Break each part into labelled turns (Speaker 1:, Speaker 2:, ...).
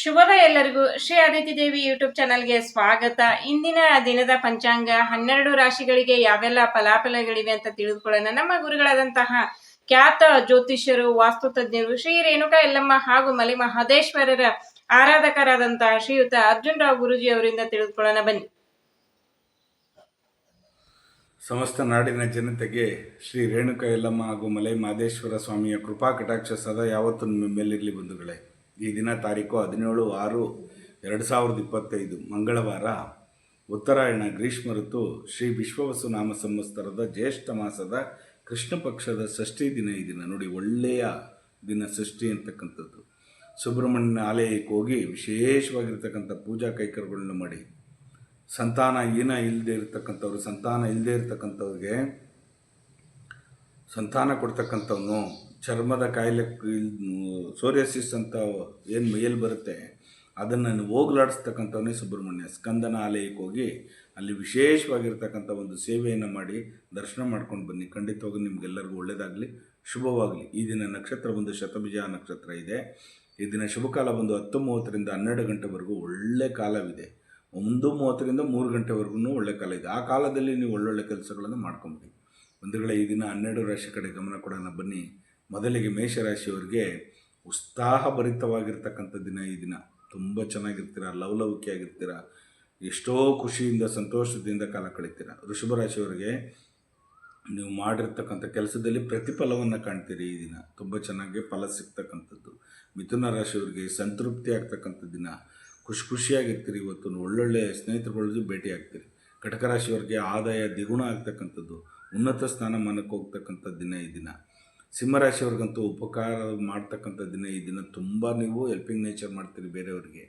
Speaker 1: ಶುಭೋದಯ ಎಲ್ಲರಿಗೂ ಶ್ರೀ ಅದಿತಿ ದೇವಿ ಯೂಟ್ಯೂಬ್ ಚಾನಲ್ಗೆ ಸ್ವಾಗತ. ಇಂದಿನ ದಿನದ ಪಂಚಾಂಗ ಹನ್ನೆರಡು ರಾಶಿಗಳಿಗೆ ಯಾವೆಲ್ಲ ಫಲಾಫಲಗಳಿವೆ ಅಂತ ತಿಳಿದುಕೊಳ್ಳೋಣ. ನಮ್ಮ ಗುರುಗಳಾದಂತಹ ಖ್ಯಾತ ಜ್ಯೋತಿಷ್ಯರು, ವಾಸ್ತು ತಜ್ಞರು, ಶ್ರೀ ರೇಣುಕಾ ಎಲ್ಲಮ್ಮ ಹಾಗೂ ಮಲೆ ಮಹದೇಶ್ವರರ ಆರಾಧಕರಾದಂತಹ ಶ್ರೀಯುತ ಅರ್ಜುನ್ ರಾವ್ ಗುರುಜಿ ಅವರಿಂದ ತಿಳಿದುಕೊಳ್ಳೋಣ. ಬನ್ನಿ.
Speaker 2: ಸಮಸ್ತ ನಾಡಿನ ಜನತೆಗೆ ಶ್ರೀ ರೇಣುಕ ಎಲ್ಲಮ್ಮ ಹಾಗೂ ಮಲೈ ಮಹದೇಶ್ವರ ಸ್ವಾಮಿಯ ಕೃಪಾ ಕಟಾಕ್ಷ ಸದಾ ಯಾವತ್ತೂ ನಿಮ್ಮ ಮೇಲಿರಲಿ ಬಂಧುಗಳೇ. ಈ ದಿನ ತಾರೀಕು ಹದಿನೇಳು ಆರು ಎರಡು ಸಾವಿರದ ಇಪ್ಪತ್ತೈದು ಮಂಗಳವಾರ ಉತ್ತರಾಯಣ ಗ್ರೀಷ್ಮ ಋತು ಶ್ರೀ ವಿಶ್ವವಸು ನಾಮ ಸಂವತ್ಸರದ ಜ್ಯೇಷ್ಠ ಮಾಸದ ಕೃಷ್ಣ ಪಕ್ಷದ ಷಷ್ಠಿ ದಿನ ಈ ದಿನ. ನೋಡಿ, ಒಳ್ಳೆಯ ದಿನ ಷಷ್ಠಿ ಅಂತಕ್ಕಂಥದ್ದು. ಸುಬ್ರಹ್ಮಣ್ಯನ ಆಲಯಕ್ಕೆ ಹೋಗಿ ವಿಶೇಷವಾಗಿರ್ತಕ್ಕಂಥ ಪೂಜಾ ಕೈಕರ್ಗಳನ್ನ ಮಾಡಿ. ಸಂತಾನ ಏನ ಇಲ್ಲದೆ ಇರತಕ್ಕಂಥವ್ರು, ಸಂತಾನ ಇಲ್ಲದೆ ಇರತಕ್ಕಂಥವ್ರಿಗೆ ಸಂತಾನ ಕೊಡ್ತಕ್ಕಂಥವನು ಚರ್ಮದ ಕಾಯಿಲೆ ಸೋರಿಯಸಿಸ್ ಅಂತ ಏನು ಮೈಯಲ್ಲಿ ಬರುತ್ತೆ, ಅದನ್ನು ಹೋಗ್ಲಾಡಿಸ್ತಕ್ಕಂಥವನೇ ಸುಬ್ರಹ್ಮಣ್ಯ. ಸ್ಕಂದನ ಆಲಯಕ್ಕೆ ಹೋಗಿ ಅಲ್ಲಿ ವಿಶೇಷವಾಗಿರ್ತಕ್ಕಂಥ ಒಂದು ಸೇವೆಯನ್ನು ಮಾಡಿ ದರ್ಶನ ಮಾಡ್ಕೊಂಡು ಬನ್ನಿ. ಖಂಡಿತವಾಗಿ ನಿಮಗೆಲ್ಲರಿಗೂ ಒಳ್ಳೆಯದಾಗಲಿ ಶುಭವಾಗಲಿ. ಈ ದಿನ ನಕ್ಷತ್ರ ಒಂದು ಶತಬೀಜ ನಕ್ಷತ್ರ ಇದೆ. ಈ ದಿನ ಶುಭಕಾಲ ಬಂದು ಹತ್ತು ಮೂವತ್ತರಿಂದ ಹನ್ನೆರಡು ಗಂಟೆವರೆಗೂ ಒಳ್ಳೆ ಕಾಲವಿದೆ. ಒಂದು ಮೂವತ್ತರಿಂದ ಮೂರು ಗಂಟೆವರೆಗೂ ಒಳ್ಳೆ ಕಾಲ ಇದೆ. ಆ ಕಾಲದಲ್ಲಿ ನೀವು ಒಳ್ಳೊಳ್ಳೆ ಕೆಲಸಗಳನ್ನು ಮಾಡ್ಕೊಂಬಿಡಿ. ಬಂಧುಗಳೇ ಈ ದಿನ ಹನ್ನೆರಡು ರಾಶಿ ಕಡೆ ಗಮನ ಕೊಡೋಣ, ಬನ್ನಿ. ಮೊದಲಿಗೆ ಮೇಷರಾಶಿಯವರಿಗೆ ಉತ್ಸಾಹಭರಿತವಾಗಿರ್ತಕ್ಕಂಥ ದಿನ ಈ ದಿನ. ತುಂಬ ಚೆನ್ನಾಗಿರ್ತೀರ, ಲವಲವಿಕೆಯಾಗಿರ್ತೀರ, ಎಷ್ಟೋ ಖುಷಿಯಿಂದ, ಸಂತೋಷದಿಂದ ಕಾಲ ಕಳಿತೀರ. ವೃಷಭ ರಾಶಿಯವರಿಗೆ ನೀವು ಮಾಡಿರ್ತಕ್ಕಂಥ ಕೆಲಸದಲ್ಲಿ ಪ್ರತಿಫಲವನ್ನು ಕಾಣ್ತೀರಿ ಈ ದಿನ. ತುಂಬ ಚೆನ್ನಾಗಿ ಫಲ ಸಿಗ್ತಕ್ಕಂಥದ್ದು. ಮಿಥುನ ರಾಶಿಯವರಿಗೆ ಸಂತೃಪ್ತಿ ಆಗ್ತಕ್ಕಂಥ ದಿನ. ಖುಷಿ ಖುಷಿಯಾಗಿರ್ತೀರಿ ಇವತ್ತು ಒಳ್ಳೊಳ್ಳೆ ಸ್ನೇಹಿತರುಗಳ ಭೇಟಿ ಆಗ್ತೀರಿ ಕಟಕ ರಾಶಿಯವರಿಗೆ ಆದಾಯ ದ್ವಿಗುಣ ಆಗ್ತಕ್ಕಂಥದ್ದು. ಉನ್ನತ ಸ್ಥಾನಮಾನಕ್ಕೆ ಹೋಗ್ತಕ್ಕಂಥ ದಿನ ಈ ದಿನ. ಸಿಂಹರಾಶಿಯವ್ರಿಗಂತೂ ಉಪಕಾರ ಮಾಡ್ತಕ್ಕಂಥ ದಿನ ಈ ದಿನ. ತುಂಬ ನೀವು ಹೆಲ್ಪಿಂಗ್ ನೇಚರ್ ಮಾಡ್ತೀರಿ ಬೇರೆಯವ್ರಿಗೆ.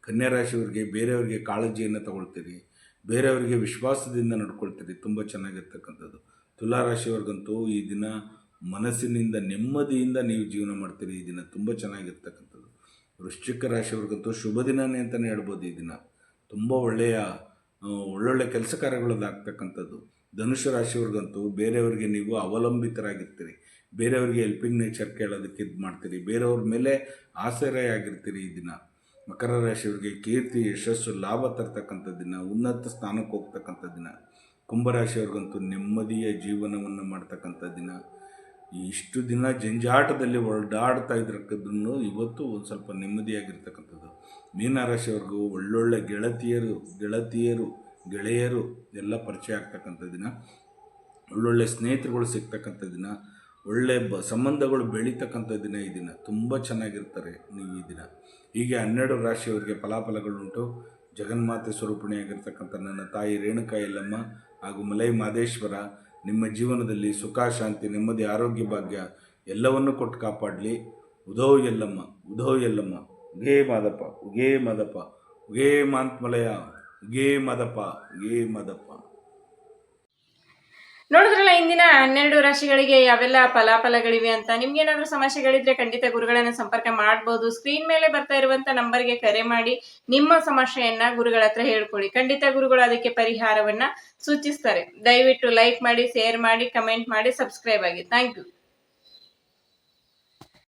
Speaker 2: ಕನ್ಯಾ ರಾಶಿಯವ್ರಿಗೆ ಬೇರೆಯವ್ರಿಗೆ ಕಾಳಜಿಯನ್ನು ತಗೊಳ್ತೀರಿ. ಬೇರೆಯವರಿಗೆ ವಿಶ್ವಾಸದಿಂದ ನಡ್ಕೊಳ್ತೀರಿ. ತುಂಬ ಚೆನ್ನಾಗಿರ್ತಕ್ಕಂಥದ್ದು. ತುಲಾ ರಾಶಿಯವ್ರಿಗಂತೂ ಈ ದಿನ ಮನಸ್ಸಿನಿಂದ, ನೆಮ್ಮದಿಯಿಂದ ನೀವು ಜೀವನ ಮಾಡ್ತೀರಿ ಈ ದಿನ. ತುಂಬ ಚೆನ್ನಾಗಿರ್ತಕ್ಕಂಥದ್ದು. ವೃಶ್ಚಿಕ ರಾಶಿಯವ್ರಿಗಂತೂ ಶುಭ ದಿನನೇ ಅಂತಲೇ ಹೇಳ್ಬೋದು ಈ ದಿನ. ತುಂಬ ಒಳ್ಳೆಯ ಒಳ್ಳೊಳ್ಳೆ ಕೆಲಸ ಕಾರ್ಯಗಳದ್ದಾಗ್ತಕ್ಕಂಥದ್ದು ಧನುಷು ರಾಶಿಯವ್ರಿಗಂತೂ ಬೇರೆಯವರಿಗೆ ನೀವು ಅವಲಂಬಿತರಾಗಿರ್ತೀರಿ. ಬೇರೆಯವರಿಗೆ ಹೆಲ್ಪಿಂಗ್ ನೇಚರ್ ಕೇಳೋದಕ್ಕೆ ಇದು ಮಾಡ್ತೀರಿ. ಬೇರೆಯವ್ರ ಮೇಲೆ ಆಗಿರ್ತೀರಿ ಈ ದಿನ. ಮಕರ ರಾಶಿಯವ್ರಿಗೆ ಕೀರ್ತಿ, ಯಶಸ್ಸು, ಲಾಭ ತರ್ತಕ್ಕಂಥ ದಿನ, ಉನ್ನತ ಸ್ಥಾನಕ್ಕೆ ಹೋಗ್ತಕ್ಕಂಥ ದಿನ. ಕುಂಭರಾಶಿಯವ್ರಿಗಂತೂ ನೆಮ್ಮದಿಯ ಜೀವನವನ್ನು ಮಾಡ್ತಕ್ಕಂಥ ದಿನ. ಇಷ್ಟು ದಿನ ಜಂಜಾಟದಲ್ಲಿ ಹೊರಡಾಡ್ತಾ ಇದ್ರಕ್ಕದನ್ನು ಇವತ್ತು ಒಂದು ಸ್ವಲ್ಪ ನೆಮ್ಮದಿಯಾಗಿರ್ತಕ್ಕಂಥದ್ದು. ಮೀನರಾಶಿಯವ್ರಿಗೂ ಒಳ್ಳೊಳ್ಳೆ ಗೆಳತಿಯರು ಗೆಳತಿಯರು, ಗೆಳೆಯರು ಎಲ್ಲ ಪರಿಚಯ ಆಗ್ತಕ್ಕಂಥ ದಿನ. ಒಳ್ಳೊಳ್ಳೆ ಸ್ನೇಹಿತರುಗಳು ಸಿಗ್ತಕ್ಕಂಥ ದಿನ. ಒಳ್ಳೆ ಬ, ಸಂಬಂಧಗಳು ಬೆಳೀತಕ್ಕಂಥ ದಿನ ಈ ದಿನ. ತುಂಬ ಚೆನ್ನಾಗಿರ್ತಾರೆ ನೀವು ಈ ದಿನ. ಹೀಗೆ ಹನ್ನೆರಡು ರಾಶಿಯವರಿಗೆ ಫಲಾಫಲಗಳುಂಟು. ಜಗನ್ಮಾತೆ ಸ್ವರೂಪಿಣಿಯಾಗಿರ್ತಕ್ಕಂಥ ನನ್ನ ತಾಯಿ ರೇಣುಕಾ ಯಲ್ಲಮ್ಮ ಹಾಗೂ ಮಲೈ ಮಾದೇಶ್ವರ ನಿಮ್ಮ ಜೀವನದಲ್ಲಿ ಸುಖ, ಶಾಂತಿ, ನೆಮ್ಮದಿ, ಆರೋಗ್ಯ, ಭಾಗ್ಯ ಎಲ್ಲವನ್ನೂ ಕೊಟ್ಟು ಕಾಪಾಡಲಿ. ಉಧೋ ಎಲ್ಲಮ್ಮ ಉಧೋ ಎಲ್ಲಮ್ಮ ಉಗೇ ಮಾದಪ್ಪ ಉಗೇ ಮಾದಪ್ಪ, ಉಗೇ ಮಾಂತ್ಮಲಯ, ಉಗೇ ಮಾದಪ್ಪ ಉಗೇ ಮಾದಪ್ಪ.
Speaker 1: ನೋಡಿದ್ರಲ್ಲ, ಇಂದಿನ ಹನ್ನೆರಡು ರಾಶಿಗಳಿಗೆ ಯಾವೆಲ್ಲ ಫಲಾಫಲಗಳಿವೆ ಅಂತ. ನಿಮ್ಗೇನಾದ್ರೂ ಸಮಸ್ಯೆಗಳಿದ್ರೆ ಖಂಡಿತ ಗುರುಗಳನ್ನ ಸಂಪರ್ಕ ಮಾಡಬಹುದು ಸ್ಕ್ರೀನ್ ಮೇಲೆ ಬರ್ತಾ ಇರುವಂತ ನಂಬರ್ಗೆ ಕರೆ ಮಾಡಿ ನಿಮ್ಮ ಸಮಸ್ಯೆಯನ್ನ ಗುರುಗಳ ಹತ್ರ ಹೇಳ್ಕೊಳ್ಳಿ. ಖಂಡಿತ ಗುರುಗಳು ಅದಕ್ಕೆ ಪರಿಹಾರವನ್ನ ಸೂಚಿಸ್ತಾರೆ. ದಯವಿಟ್ಟು ಲೈಕ್ ಮಾಡಿ, ಶೇರ್ ಮಾಡಿ, ಕಮೆಂಟ್ ಮಾಡಿ, ಸಬ್ಸ್ಕ್ರೈಬ್ ಆಗಿ. Thank you.